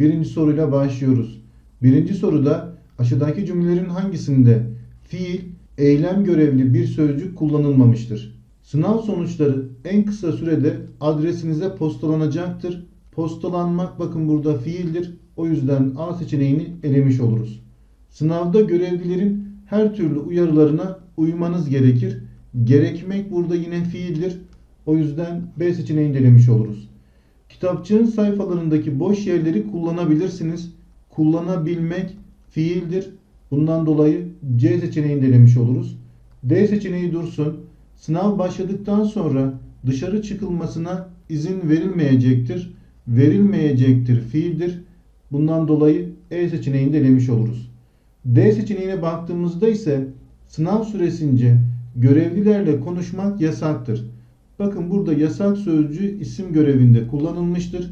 Birinci soruyla başlıyoruz. Birinci soruda aşağıdaki cümlelerin hangisinde fiil, eylem görevli bir sözcük kullanılmamıştır? Sınav sonuçları en kısa sürede adresinize postalanacaktır. Postalanmak bakın burada fiildir. O yüzden A seçeneğini elemiş oluruz. Sınavda görevlilerin her türlü uyarılarına uymanız gerekir. Gerekmek burada yine fiildir. O yüzden B seçeneğini elemiş oluruz. Kitapçığın sayfalarındaki boş yerleri kullanabilirsiniz. Kullanabilmek fiildir. Bundan dolayı C seçeneğini de elemiş oluruz. D seçeneği dursun. Sınav başladıktan sonra dışarı çıkılmasına izin verilmeyecektir. Verilmeyecektir fiildir. Bundan dolayı E seçeneğini de elemiş oluruz. D seçeneğine baktığımızda ise sınav süresince görevlilerle konuşmak yasaktır. Bakın burada yasak sözcüğü isim görevinde kullanılmıştır.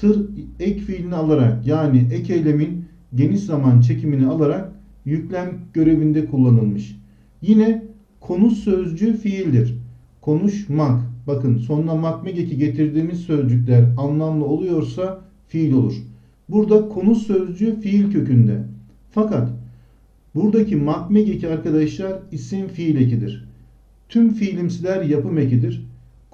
Tır ek fiilini alarak yani ek eylemin geniş zaman çekimini alarak yüklem görevinde kullanılmış. Yine konuş sözcüğü fiildir. Konuşmak. Bakın sonuna makmek eki getirdiğimiz sözcükler anlamlı oluyorsa fiil olur. Burada konuş sözcüğü fiil kökünde. Fakat buradaki makmek eki arkadaşlar isim fiil ekidir. Tüm fiilimsiler yapım ekidir.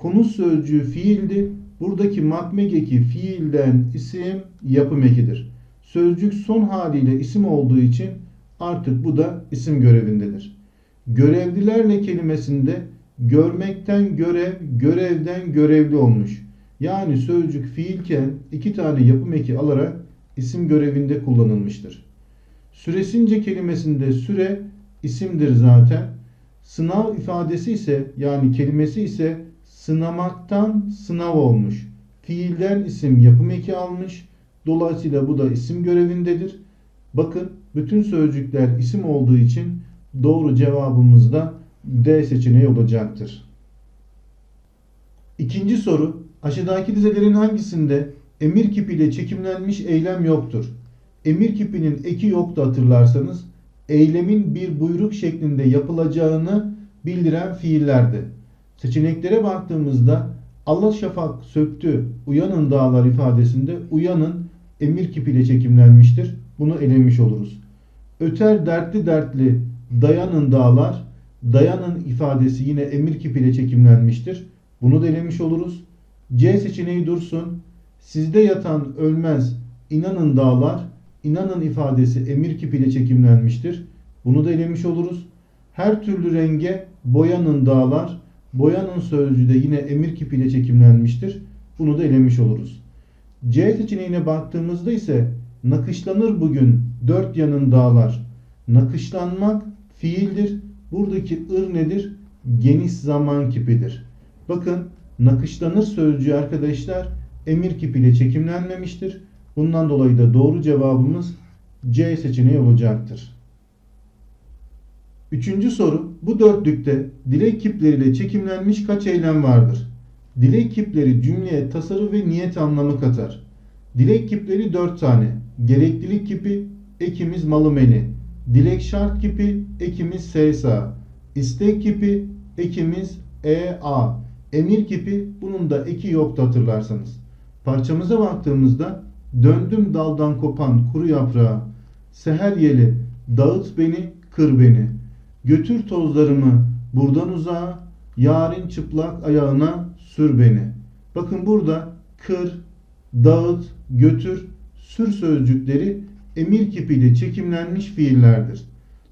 Konuş sözcüğü fiildi. Buradaki makmek eki fiilden isim yapım ekidir. Sözcük son haliyle isim olduğu için artık bu da isim görevindedir. Görevlilerle kelimesinde görmekten görev, görevden görevli olmuş. Yani sözcük fiilken iki tane yapım eki alarak isim görevinde kullanılmıştır. Süresince kelimesinde süre isimdir zaten. Sınav ifadesi ise yani kelimesi ise sınamaktan sınav olmuş. Fiilden isim yapım eki almış. Dolayısıyla bu da isim görevindedir. Bakın bütün sözcükler isim olduğu için doğru cevabımız da D seçeneği olacaktır. İkinci soru. Aşağıdaki dizelerin hangisinde emir kipiyle çekimlenmiş eylem yoktur? Emir kipinin eki yoktu hatırlarsanız. Eylemin bir buyruk şeklinde yapılacağını bildiren fiillerdi. Seçeneklere baktığımızda Allah şafak söktü, uyanın dağlar ifadesinde uyanın emir kipiyle çekimlenmiştir. Bunu elemiş oluruz. Öter dertli dertli dayanın dağlar, dayanın ifadesi yine emir kipiyle çekimlenmiştir. Bunu da elemiş oluruz. C seçeneği dursun. Sizde yatan ölmez, inanın dağlar, inanın ifadesi emir kipiyle çekimlenmiştir. Bunu da elemiş oluruz. Her türlü renge boyanın dağlar, boyanın sözcüğü de yine emir kipiyle çekimlenmiştir. Bunu da elemiş oluruz. C seçeneğine baktığımızda ise nakışlanır bugün dört yanın dağlar. Nakışlanmak fiildir. Buradaki ır nedir? Geniş zaman kipidir. Bakın nakışlanır sözcüğü arkadaşlar emir kipiyle çekimlenmemiştir. Bundan dolayı da doğru cevabımız C seçeneği olacaktır. Üçüncü soru. Bu dörtlükte dilek kipleriyle çekimlenmiş kaç eylem vardır? Dilek kipleri cümleye tasarı ve niyet anlamı katar. Dilek kipleri dört tane. Gereklilik kipi ekimiz malı meni. Dilek şart kipi ekimiz SSA. İstek kipi ekimiz EA. Emir kipi bunun da eki yoktu hatırlarsanız. Parçamıza baktığımızda döndüm daldan kopan kuru yaprağı. Seher yeli dağıt beni kır beni. Götür tozlarımı buradan uzağa. Yarın çıplak ayağına sür beni. Bakın burada kır, dağıt, götür, sür sözcükleri emir kipiyle çekimlenmiş fiillerdir.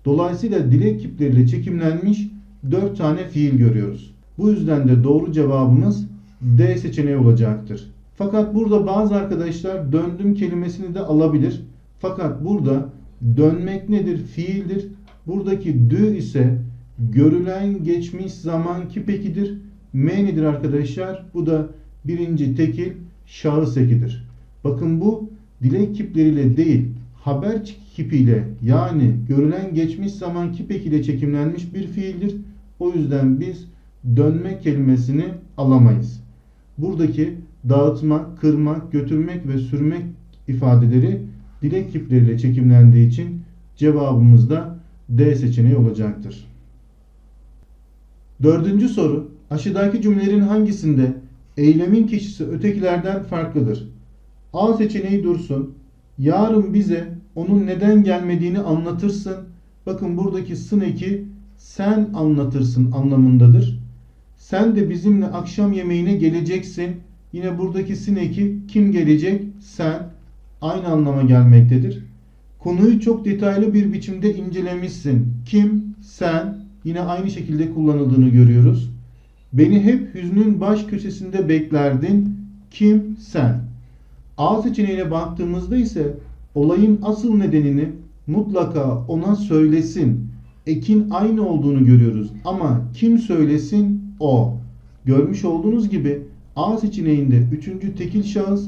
Dolayısıyla dilek kipleriyle çekimlenmiş 4 tane fiil görüyoruz. Bu yüzden de doğru cevabımız D seçeneği olacaktır. Fakat burada bazı arkadaşlar döndüm kelimesini de alabilir. Fakat burada dönmek nedir? Fiildir. Buradaki dü ise görülen geçmiş zaman kipekidir. M nedir arkadaşlar? Bu da birinci tekil şahıs ekidir. Bakın bu dilek kipleriyle değil haber kipiyle yani görülen geçmiş zaman kipek çekimlenmiş bir fiildir. O yüzden biz dönme kelimesini alamayız. Buradaki dağıtmak, kırmak, götürmek ve sürmek ifadeleri dilek kipleriyle çekimlendiği için cevabımız da D seçeneği olacaktır. Dördüncü soru. Aşağıdaki cümlelerin hangisinde eylemin kişisi ötekilerden farklıdır? A seçeneği dursun. Yarın bize onun neden gelmediğini anlatırsın. Bakın buradaki sın eki sen anlatırsın anlamındadır. Sen de bizimle akşam yemeğine geleceksin. Yine buradaki sin eki kim gelecek? Sen. Aynı anlama gelmektedir. Konuyu çok detaylı bir biçimde incelemişsin. Kim? Sen. Yine aynı şekilde kullanıldığını görüyoruz. Beni hep hüznün baş köşesinde beklerdin. Kim? Sen. A seçeneğine baktığımızda ise olayın asıl nedenini mutlaka ona söylesin. Ekin aynı olduğunu görüyoruz ama kim söylesin? O. Görmüş olduğunuz gibi A seçeneğinde üçüncü tekil şahıs,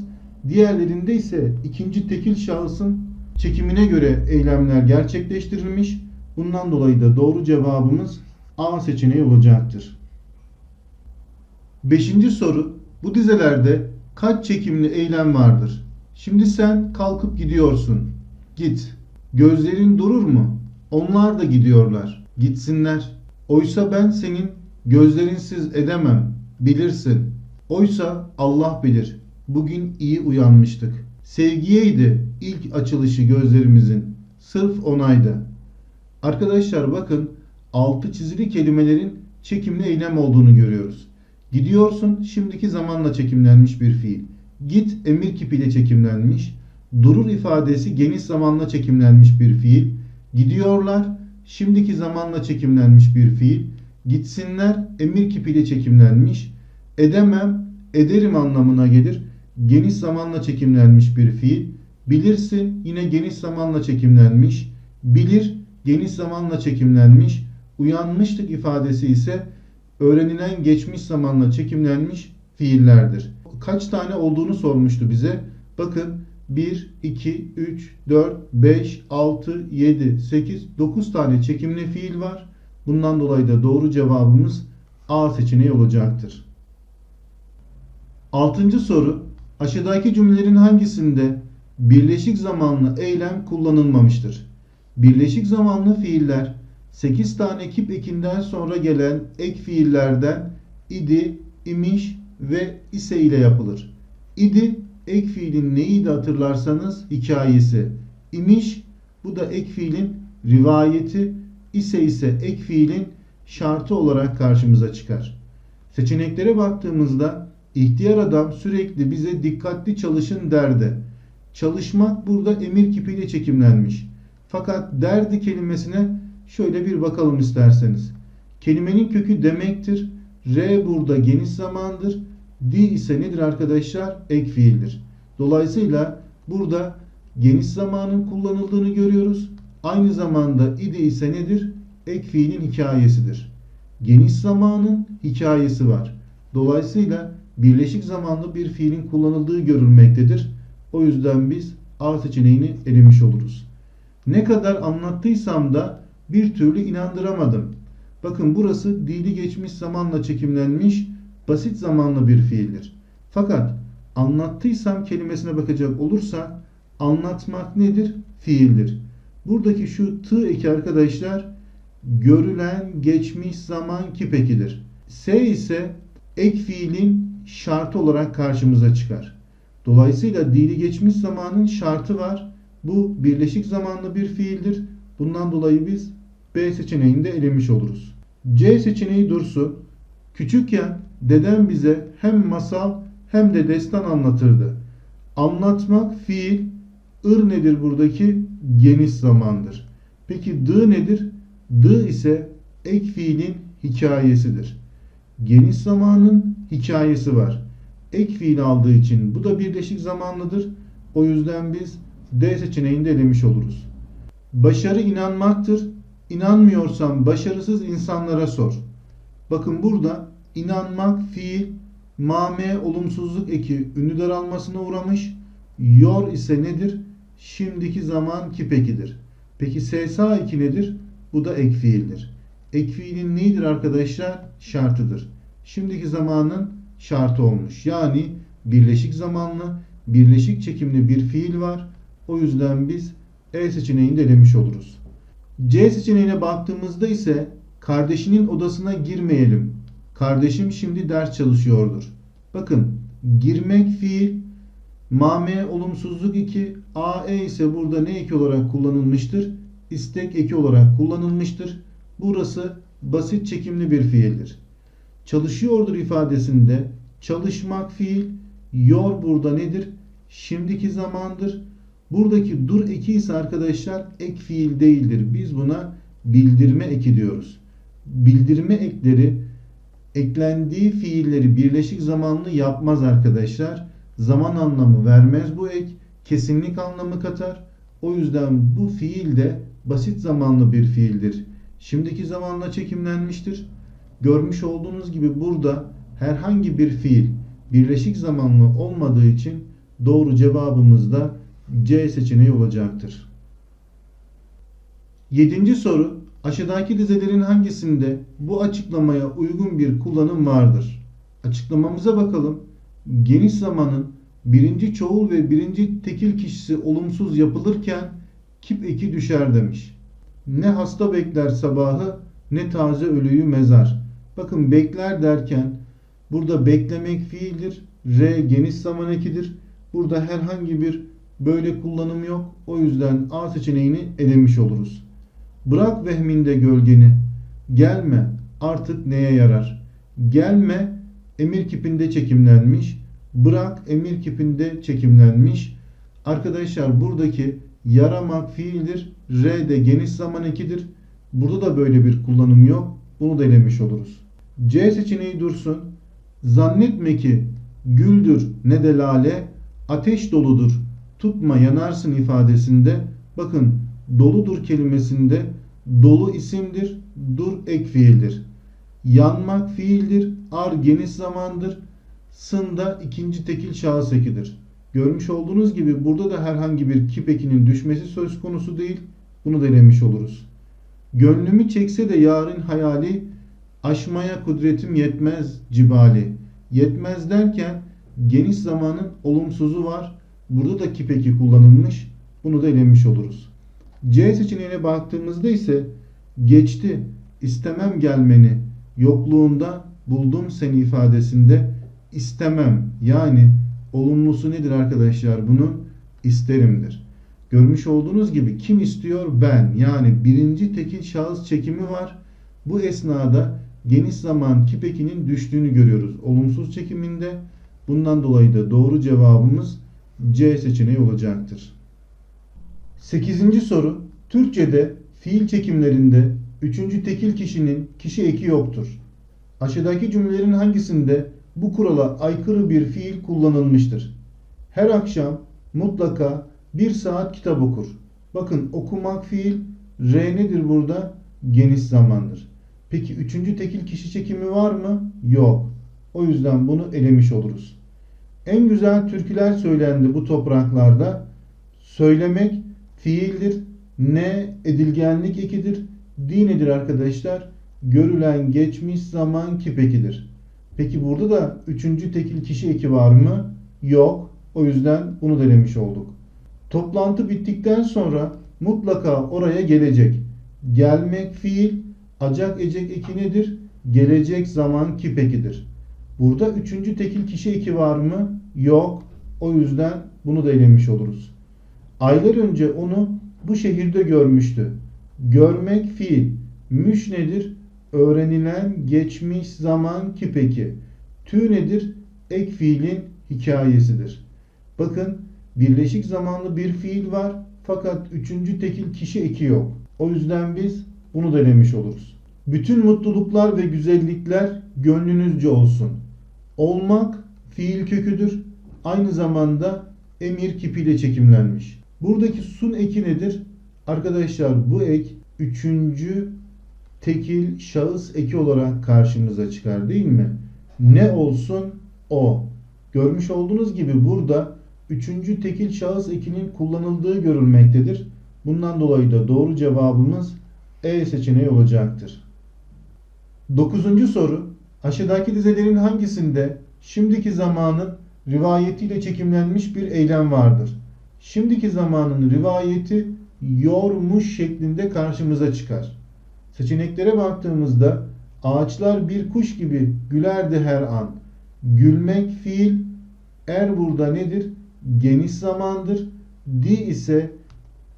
diğerlerinde ise ikinci tekil şahısın çekimine göre eylemler gerçekleştirilmiş. Bundan dolayı da doğru cevabımız A seçeneği olacaktır. Beşinci soru. Bu dizelerde kaç çekimli eylem vardır? Şimdi sen kalkıp gidiyorsun. Git. Gözlerin durur mu? Onlar da gidiyorlar. Gitsinler. Oysa ben senin gözlerinsiz edemem. Bilirsin. Oysa Allah bilir. Bugün iyi uyanmıştık. Sevgiyeydi ilk açılışı gözlerimizin. Sırf onaydı. Arkadaşlar bakın altı çizili kelimelerin çekimli eylem olduğunu görüyoruz. Gidiyorsun şimdiki zamanla çekimlenmiş bir fiil. Git emir kipiyle çekimlenmiş. Durur ifadesi geniş zamanla çekimlenmiş bir fiil. Gidiyorlar şimdiki zamanla çekimlenmiş bir fiil. Gitsinler emir kipiyle çekimlenmiş. Edemem, ederim anlamına gelir. Geniş zamanla çekimlenmiş bir fiil. Bilirsin yine geniş zamanla çekimlenmiş. Bilir geniş zamanla çekimlenmiş. Uyanmıştık ifadesi ise öğrenilen geçmiş zamanla çekimlenmiş fiillerdir. Kaç tane olduğunu sormuştu bize. Bakın 1, 2, 3, 4, 5, 6, 7, 8, 9 tane çekimli fiil var. Bundan dolayı da doğru cevabımız A seçeneği olacaktır. Altıncı soru. Aşağıdaki cümlelerin hangisinde birleşik zamanlı eylem kullanılmamıştır? Birleşik zamanlı fiiller 8 tane kip ekinden sonra gelen ek fiillerden idi, imiş ve ise ile yapılır. İdi ek fiilin neydi hatırlarsanız hikayesi. İmiş bu da ek fiilin rivayeti, ise ise ek fiilin şartı olarak karşımıza çıkar. Seçeneklere baktığımızda ihtiyar adam sürekli bize dikkatli çalışın derdi. Çalışmak burada emir kipiyle çekimlenmiş. Fakat derdi kelimesine şöyle bir bakalım isterseniz. Kelimenin kökü demektir. R burada geniş zamandır. D ise nedir arkadaşlar? Ek fiildir. Dolayısıyla burada geniş zamanın kullanıldığını görüyoruz. Aynı zamanda ide ise nedir? Ek fiilin hikayesidir. Geniş zamanın hikayesi var. Dolayısıyla birleşik zamanlı bir fiilin kullanıldığı görülmektedir. O yüzden biz A seçeneğini elemiş oluruz. Ne kadar anlattıysam da bir türlü inandıramadım. Bakın burası dili geçmiş zamanla çekimlenmiş basit zamanlı bir fiildir. Fakat anlattıysam kelimesine bakacak olursa anlatmak nedir? Fiildir. Buradaki şu tı eki arkadaşlar görülen geçmiş zaman kipekidir. S ise ek fiilin şartı olarak karşımıza çıkar. Dolayısıyla dili geçmiş zamanın şartı var. Bu birleşik zamanlı bir fiildir. Bundan dolayı biz B seçeneğini de elemiş oluruz. C seçeneği dursun. Küçükken dedem bize hem masal hem de destan anlatırdı. Anlatmak fiil, ır nedir buradaki? Geniş zamandır. Peki dı nedir? Dı ise ek fiilin hikayesidir. Geniş zamanın hikayesi var. Ek fiil aldığı için bu da birleşik zamanlıdır. O yüzden biz D seçeneğini de elemiş oluruz. Başarı inanmaktır. İnanmıyorsan başarısız insanlara sor. Bakın burada inanmak fiil, mame olumsuzluk eki ünlü daralmasına uğramış. Yor ise nedir? Şimdiki zaman kipekidir. Peki SSA 2 nedir? Bu da ek fiildir. Ek fiilin neyidir arkadaşlar? Şartıdır. Şimdiki zamanın şartı olmuş. Yani birleşik zamanlı, birleşik çekimli bir fiil var. O yüzden biz E seçeneğini de elemiş oluruz. C seçeneğine baktığımızda ise kardeşinin odasına girmeyelim. Kardeşim şimdi ders çalışıyordur. Bakın girmek fiil, mame olumsuzluk 2 AE ise burada ne eki olarak kullanılmıştır? İstek eki olarak kullanılmıştır. Burası basit çekimli bir fiildir. Çalışıyordur ifadesinde çalışmak fiil, yor burada nedir? Şimdiki zamandır. Buradaki dur eki ise arkadaşlar ek fiil değildir. Biz buna bildirme eki diyoruz. Bildirme ekleri eklendiği fiilleri birleşik zamanlı yapmaz arkadaşlar. Zaman anlamı vermez bu ek. Kesinlik anlamı katar. O yüzden bu fiil de basit zamanlı bir fiildir. Şimdiki zamanla çekimlenmiştir. Görmüş olduğunuz gibi burada herhangi bir fiil birleşik zamanlı olmadığı için doğru cevabımız da C seçeneği olacaktır. Yedinci soru aşağıdaki dizelerin hangisinde bu açıklamaya uygun bir kullanım vardır? Açıklamamıza bakalım. Geniş zamanın birinci çoğul ve birinci tekil kişisi olumsuz yapılırken kip eki düşer demiş. Ne hasta bekler sabahı ne taze ölüyü mezar. Bakın bekler derken burada beklemek fiildir. R geniş zaman ekidir. Burada herhangi bir böyle kullanım yok. O yüzden A seçeneğini elemiş oluruz. Bırak vehminde gölgeni. Gelme artık neye yarar? Gelme emir kipinde çekimlenmiş. Bırak emir kipinde çekimlenmiş. Arkadaşlar buradaki yaramak fiildir. R de geniş zaman ekidir. Burada da böyle bir kullanım yok. Bunu da elemiş oluruz. C seçeneği dursun. Zannetme ki güldür ne de lale ateş doludur tutma yanarsın ifadesinde bakın doludur kelimesinde dolu isimdir dur ek fiildir. Yanmak fiildir ar geniş zamandır sında ikinci tekil şahıs ekidir. Görmüş olduğunuz gibi burada da herhangi bir kip ekinin düşmesi söz konusu değil. Bunu denemiş oluruz. Gönlümü çekse de yarın hayali aşmaya kudretim yetmez cibali. Yetmez derken geniş zamanın olumsuzu var. Burada da kip eki kullanılmış. Bunu da elemiş oluruz. C seçeneğine baktığımızda ise geçti istemem gelmeni yokluğunda buldum seni ifadesinde istemem yani olumlusu nedir arkadaşlar bunun isterimdir. Görmüş olduğunuz gibi kim istiyor ben yani birinci tekil şahıs çekimi var. Bu esnada geniş zaman kipekinin düştüğünü görüyoruz. Olumsuz çekiminde bundan dolayı da doğru cevabımız C seçeneği olacaktır. 8. soru Türkçe'de fiil çekimlerinde üçüncü tekil kişinin kişi eki yoktur. Aşağıdaki cümlelerin hangisinde bu kurala aykırı bir fiil kullanılmıştır? Her akşam mutlaka bir saat kitap okur. Bakın okumak fiil R nedir burada? Geniş zamandır. Peki üçüncü tekil kişi çekimi var mı? Yok. O yüzden bunu elemiş oluruz. En güzel türküler söylendi bu topraklarda. Söylemek fiildir. Ne edilgenlik ekidir. Di nedir arkadaşlar? Görülen geçmiş zaman kipekidir. Peki burada da üçüncü tekil kişi eki var mı? Yok. O yüzden bunu denemiş olduk. Toplantı bittikten sonra mutlaka oraya gelecek. Gelmek fiil, acak ecek eki nedir? Gelecek zaman kipekidir. Burada üçüncü tekil kişi eki var mı? Yok. O yüzden bunu da elemiş oluruz. Aylar önce onu bu şehirde görmüştü. Görmek fiil. Müş nedir? Öğrenilen geçmiş zaman kipeki. Tü nedir? Ek fiilin hikayesidir. Bakın birleşik zamanlı bir fiil var fakat üçüncü tekil kişi eki yok. O yüzden biz bunu denemiş oluruz. Bütün mutluluklar ve güzellikler gönlünüzce olsun. Olmak fiil köküdür. Aynı zamanda emir kipiyle çekimlenmiş. Buradaki sun eki nedir? Arkadaşlar bu ek üçüncü tekil şahıs eki olarak karşımıza çıkar değil mi? Ne olsun o. Görmüş olduğunuz gibi burada üçüncü tekil şahıs ekinin kullanıldığı görülmektedir. Bundan dolayı da doğru cevabımız E seçeneği olacaktır. Dokuzuncu soru. Aşağıdaki dizelerin hangisinde şimdiki zamanın rivayetiyle çekimlenmiş bir eylem vardır? Şimdiki zamanın rivayeti yormuş şeklinde karşımıza çıkar. Seçeneklere baktığımızda ağaçlar bir kuş gibi gülerdi her an. Gülmek fiil, er burada nedir? Geniş zamandır. D ise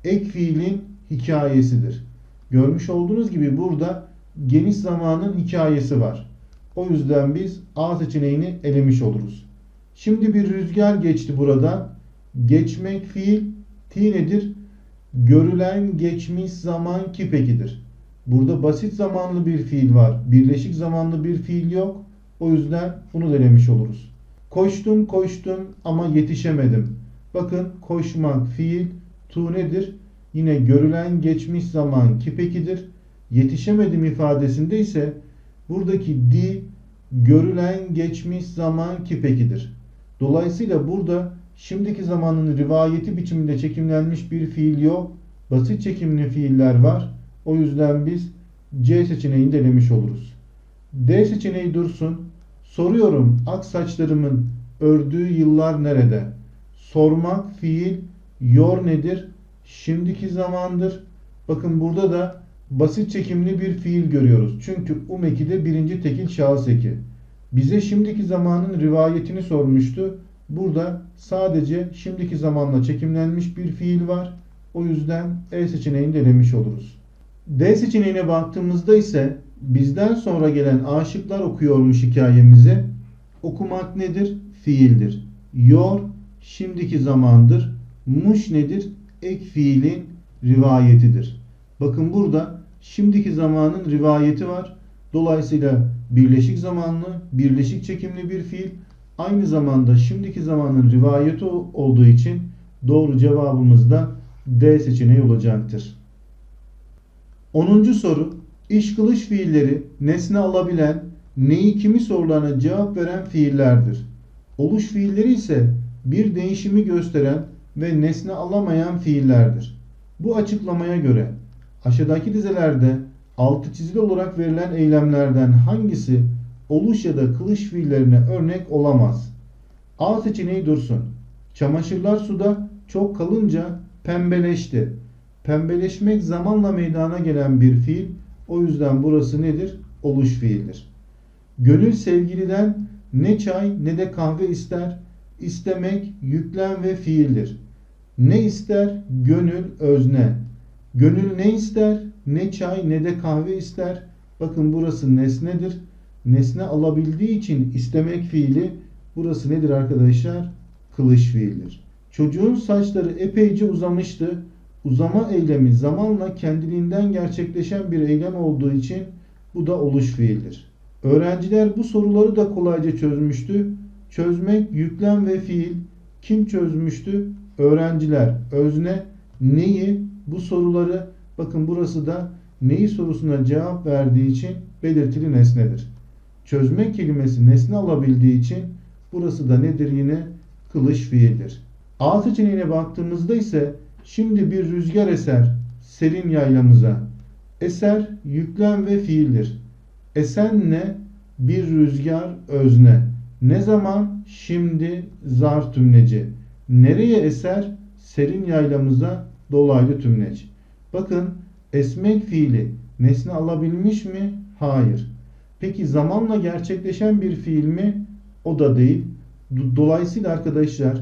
ek fiilin hikayesidir. Görmüş olduğunuz gibi burada geniş zamanın hikayesi var. O yüzden biz A seçeneğini elemiş oluruz. Şimdi bir rüzgar geçti burada. Geçmek fiil T nedir? Görülen geçmiş zaman kipekidir. Burada basit zamanlı bir fiil var. Birleşik zamanlı bir fiil yok. O yüzden bunu denemiş oluruz. Koştum koştum ama yetişemedim. Bakın koşmak fiil tu nedir? Yine görülen geçmiş zaman kipekidir. Yetişemedim ifadesinde ise buradaki di görülen geçmiş zaman kipekidir. Dolayısıyla burada şimdiki zamanın rivayeti biçiminde çekimlenmiş bir fiil yok. Basit çekimli fiiller var. O yüzden biz C seçeneğini denemiş oluruz. D seçeneği dursun. Soruyorum ak saçlarımın ördüğü yıllar nerede? Sormak fiil yor nedir? Şimdiki zamandır. Bakın burada da basit çekimli bir fiil görüyoruz. Çünkü um eki de birinci tekil şahıs eki. Bize şimdiki zamanın rivayetini sormuştu. Burada sadece şimdiki zamanla çekimlenmiş bir fiil var. O yüzden E seçeneğini denemiş oluruz. D seçeneğine baktığımızda ise bizden sonra gelen aşıklar okuyormuş hikayemizi. Okumak nedir? Fiildir. Yor şimdiki zamandır. Muş nedir? Ek fiilin rivayetidir. Bakın burada şimdiki zamanın rivayeti var. Dolayısıyla birleşik zamanlı, birleşik çekimli bir fiil. Aynı zamanda şimdiki zamanın rivayeti olduğu için doğru cevabımız da D seçeneği olacaktır. 10. soru İş kılış fiilleri nesne alabilen, neyi kimi sorularına cevap veren fiillerdir. Oluş fiilleri ise bir değişimi gösteren ve nesne alamayan fiillerdir. Bu açıklamaya göre aşağıdaki dizelerde altı çizili olarak verilen eylemlerden hangisi oluş ya da kılış fiillerine örnek olamaz? A seçeneği dursun. Çamaşırlar suda çok kalınca pembeleşti. Pembeleşmek zamanla meydana gelen bir fiil. O yüzden burası nedir? Oluş fiildir. Gönül sevgiliden ne çay ne de kahve ister. İstemek yüklem ve fiildir. Ne ister? Gönül özne. Gönül ne ister? Ne çay ne de kahve ister. Bakın burası nesnedir. Nesne alabildiği için istemek fiili burası nedir arkadaşlar? Kılış fiildir. Çocuğun saçları epeyce uzamıştı. Uzama eylemi zamanla kendiliğinden gerçekleşen bir eylem olduğu için bu da oluş fiildir. Öğrenciler bu soruları da kolayca çözmüştü. Çözmek yüklem ve fiil. Kim çözmüştü? Öğrenciler. Özne neyi? Bu soruları bakın burası da neyi sorusuna cevap verdiği için belirtili nesnedir. Çözmek kelimesi nesne alabildiği için burası da nedir yine? Kılış fiildir. A seçeneğine baktığımızda ise şimdi bir rüzgar eser serin yaylamıza. Eser yüklem ve fiildir. Esen ne? Bir rüzgar özne. Ne zaman? Şimdi zarf tümleci. Nereye eser? Serin yaylamıza dolaylı tümleç. Bakın esmek fiili nesne alabilmiş mi? Hayır. Peki zamanla gerçekleşen bir fiil mi? O da değil. Dolayısıyla arkadaşlar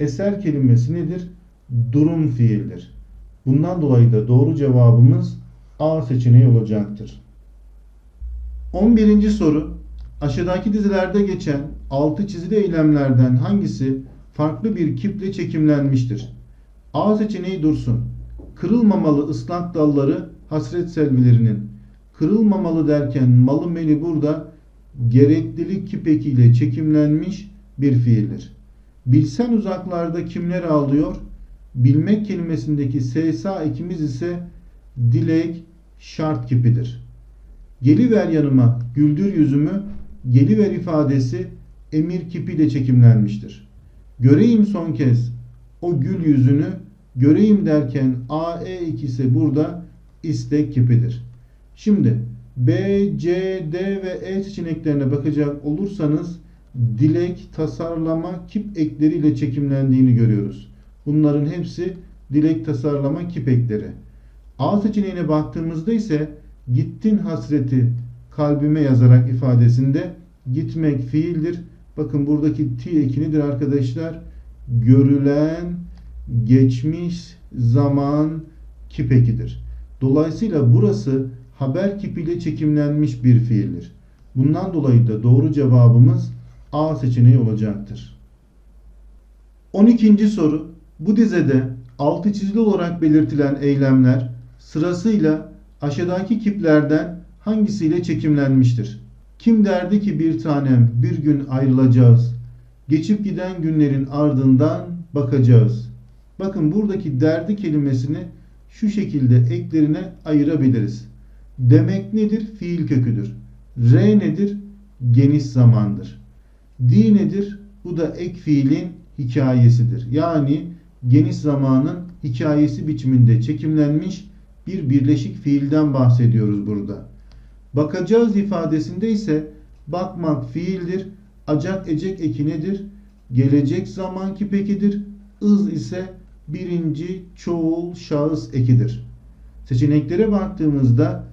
eser kelimesi nedir? Durum fiildir. Bundan dolayı da doğru cevabımız A seçeneği olacaktır. 11. soru Aşağıdaki dizilerde geçen altı çizili eylemlerden hangisi farklı bir kiple çekimlenmiştir? A seçeneği dursun. Kırılmamalı ıslak dalları hasret selvilerinin. Kırılmamalı derken malı meli burada gereklilik kipekiyle çekimlenmiş bir fiildir. Bilsen uzaklarda kimler ağlıyor? Bilmek kelimesindeki sesa ekimiz ise dilek şart kipidir. Geliver yanıma güldür yüzümü geliver ifadesi emir kipiyle çekimlenmiştir. Göreyim son kez o gül yüzünü göreyim derken AE ikisi burada istek kipidir. Şimdi B, C, D ve E seçeneklerine bakacak olursanız dilek, tasarlama, kip ekleriyle çekimlendiğini görüyoruz. Bunların hepsi dilek, tasarlama, kip ekleri. A seçeneğine baktığımızda ise gittin hasreti kalbime yazarak ifadesinde gitmek fiildir. Bakın buradaki ti ekinidir arkadaşlar. Görülen geçmiş zaman kipekidir. Dolayısıyla burası haber kipiyle çekimlenmiş bir fiildir. Bundan dolayı da doğru cevabımız A seçeneği olacaktır. 12. soru. Bu dizede altı çizili olarak belirtilen eylemler sırasıyla aşağıdaki kiplerden hangisiyle çekimlenmiştir? Kim derdi ki bir tanem bir gün ayrılacağız. Geçip giden günlerin ardından bakacağız. Bakın buradaki derdi kelimesini şu şekilde eklerine ayırabiliriz. Demek nedir? Fiil köküdür. R nedir? Geniş zamandır. Di nedir? Bu da ek fiilin hikayesidir. Yani geniş zamanın hikayesi biçiminde çekimlenmiş bir birleşik fiilden bahsediyoruz burada. Bakacağız ifadesinde ise bakmak fiildir. Acak ecek eki nedir? Gelecek zaman kipekidir. Iz ise birinci çoğul şahıs ekidir. Seçeneklere baktığımızda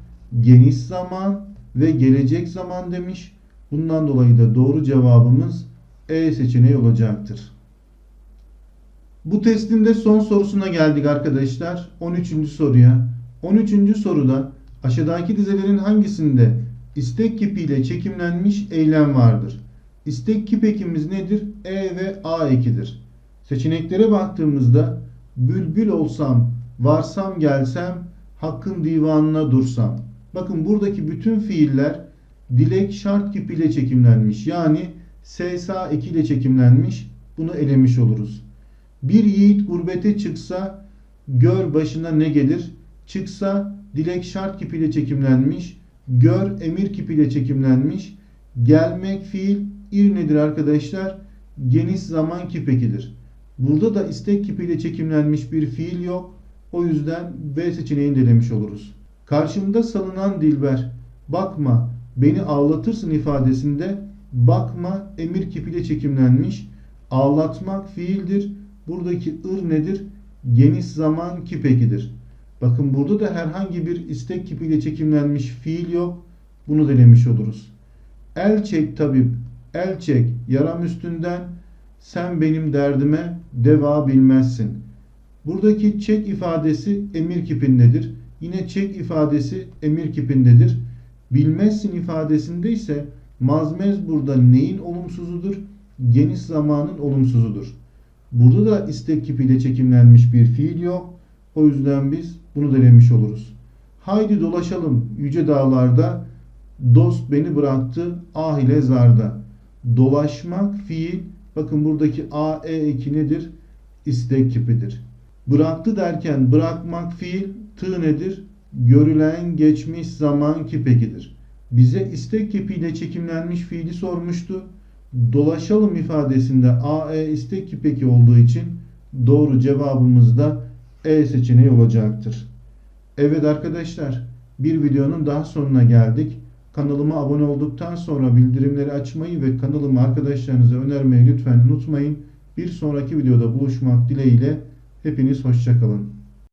geniş zaman ve gelecek zaman demiş. Bundan dolayı da doğru cevabımız E seçeneği olacaktır. Bu testin de son sorusuna geldik arkadaşlar. 13. soruya. 13. soruda aşağıdaki dizelerin hangisinde istek kipiyle çekimlenmiş eylem vardır? İstek kip ekimiz nedir? E ve A ekidir. Seçeneklere baktığımızda bülbül olsam, varsam gelsem, hakkın divanına dursam. Bakın buradaki bütün fiiller dilek şart kipiyle çekimlenmiş. Yani SSA ekiyle çekimlenmiş. Bunu elemiş oluruz. Bir yiğit gurbete çıksa gör başına ne gelir? Çıksa dilek şart kipiyle çekimlenmiş. Gör emir kipiyle çekimlenmiş. Gelmek fiil ir nedir arkadaşlar? Geniş zaman kipekidir. Burada da istek kipiyle çekimlenmiş bir fiil yok. O yüzden B seçeneğini delemiş oluruz. Karşımda salınan Dilber, bakma beni ağlatırsın ifadesinde bakma emir kipiyle çekimlenmiş. Ağlatmak fiildir. Buradaki ır nedir? Geniş zaman kipekidir. Bakın burada da herhangi bir istek kipiyle çekimlenmiş fiil yok. Bunu denemiş oluruz. El çek tabip, el çek yaram üstünden sen benim derdime deva bilmezsin. Buradaki çek ifadesi emir kipindedir. Yine çek ifadesi emir kipindedir. Bilmezsin ifadesinde ise mazmez burada neyin olumsuzudur? Geniş zamanın olumsuzudur. Burada da istek kipiyle çekimlenmiş bir fiil yok. O yüzden biz bunu denemiş oluruz. Haydi dolaşalım yüce dağlarda. Dost beni bıraktı ah ile zarda. Dolaşmak fiil. Bakın buradaki a e eki nedir? İstek kipidir. Bıraktı derken bırakmak fiil tı nedir? Görülen geçmiş zaman kipekidir. Bize istek kipiyle çekimlenmiş fiili sormuştu. Dolaşalım ifadesinde a e istek kipeki olduğu için doğru cevabımız da E seçeneği olacaktır. Evet arkadaşlar bir videonun daha sonuna geldik. Kanalıma abone olduktan sonra bildirimleri açmayı ve kanalımı arkadaşlarınıza önermeyi lütfen unutmayın. Bir sonraki videoda buluşmak dileğiyle hepiniz hoşçakalın.